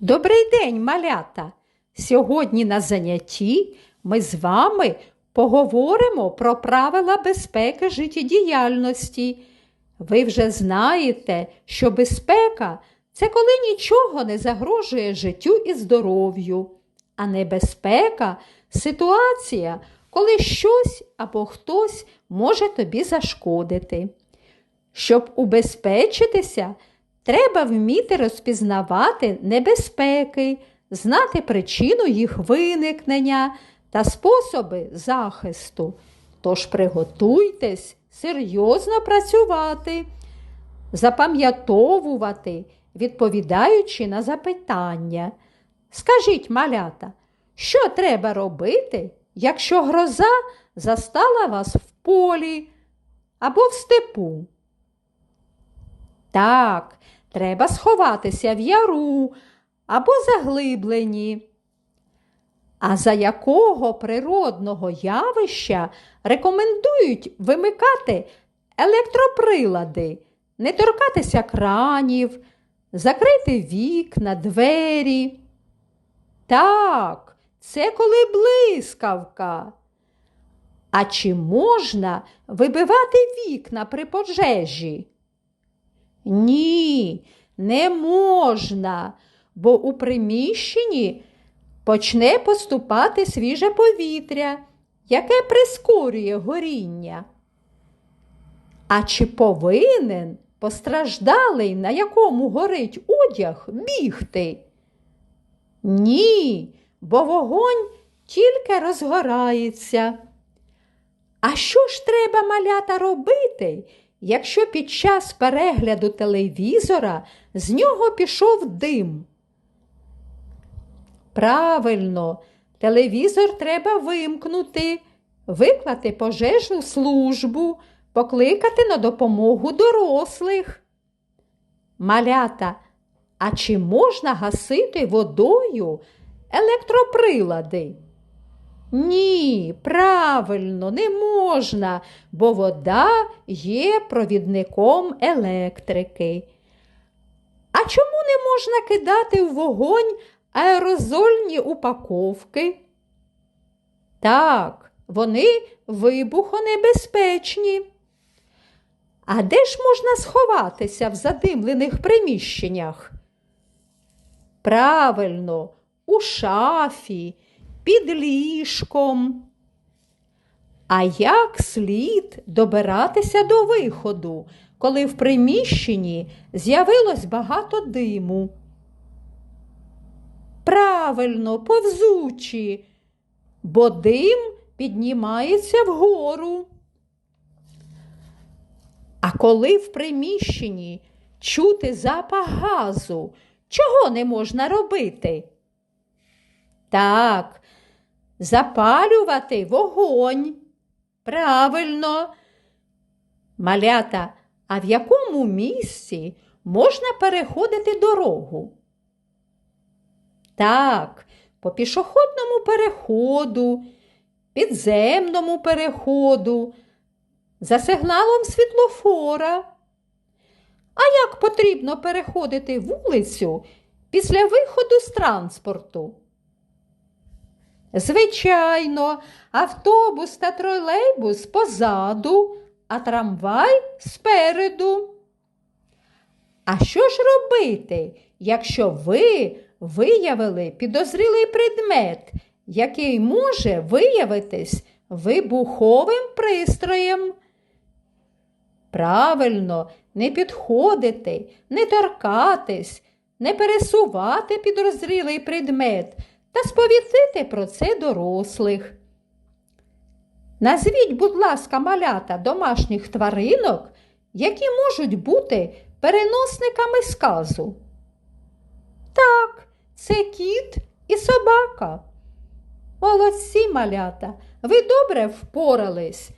Добрий день, малята! Сьогодні на занятті ми з вами поговоримо про правила безпеки життєдіяльності. Ви вже знаєте, що безпека це коли нічого не загрожує життю і здоров'ю, а небезпека ситуація, коли щось або хтось може тобі зашкодити. Щоб убезпечитися, треба вміти розпізнавати небезпеки, знати причину їх виникнення та способи захисту. Тож приготуйтесь серйозно працювати, запам'ятовувати, відповідаючи на запитання. Скажіть, малята, що треба робити, якщо гроза застала вас в полі або в степу? Так, треба сховатися в яру або заглибленні. А за якого природного явища рекомендують вимикати електроприлади, не торкатися кранів, закрити вікна, двері? Так, це коли блискавка. А чи можна вибивати вікна при пожежі? Ні, не можна, бо у приміщенні почне поступати свіже повітря, яке прискорює горіння. А чи повинен постраждалий, на якому горить одяг, бігти? Ні, бо вогонь тільки розгорається. А що ж треба малята робити, якщо під час перегляду телевізора з нього пішов дим? Правильно, телевізор треба вимкнути, виклати пожежну службу, покликати на допомогу дорослих. Малята, а чи можна гасити водою електроприлади? Ні, правильно, не можна, бо вода є провідником електрики. А чому не можна кидати в вогонь аерозольні упаковки? Так, вони вибухонебезпечні. А де ж можна сховатися в задимлених приміщеннях? Правильно, у шафі, під ліжком. А як слід добиратися до виходу, коли в приміщенні з'явилось багато диму? Правильно, повзучі, бо дим піднімається вгору. А коли в приміщенні чути запах газу, чого не можна робити? Так, запалювати вогонь. Правильно. Малята, а в якому місці можна переходити дорогу? Так, по пішохідному переходу, підземному переходу, за сигналом світлофора. А як потрібно переходити вулицю після виходу з транспорту? Звичайно, автобус та тролейбус позаду, а трамвай спереду. А що ж робити, якщо ви виявили підозрілий предмет, який може виявитись вибуховим пристроєм? Правильно, не підходити, не торкатись, не пересувати підозрілий предмет та сповістити про це дорослих. Назвіть, будь ласка, малята домашніх тваринок, які можуть бути переносниками сказу. Так, це кіт і собака. Молодці малята, ви добре впорались.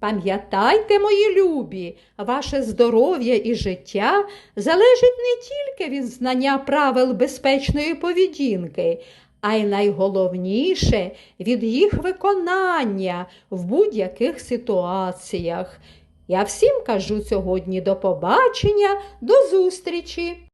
Пам'ятайте, мої любі, ваше здоров'я і життя залежить не тільки від знання правил безпечної поведінки, а й найголовніше від їх виконання в будь-яких ситуаціях. Я всім кажу сьогодні до побачення, до зустрічі!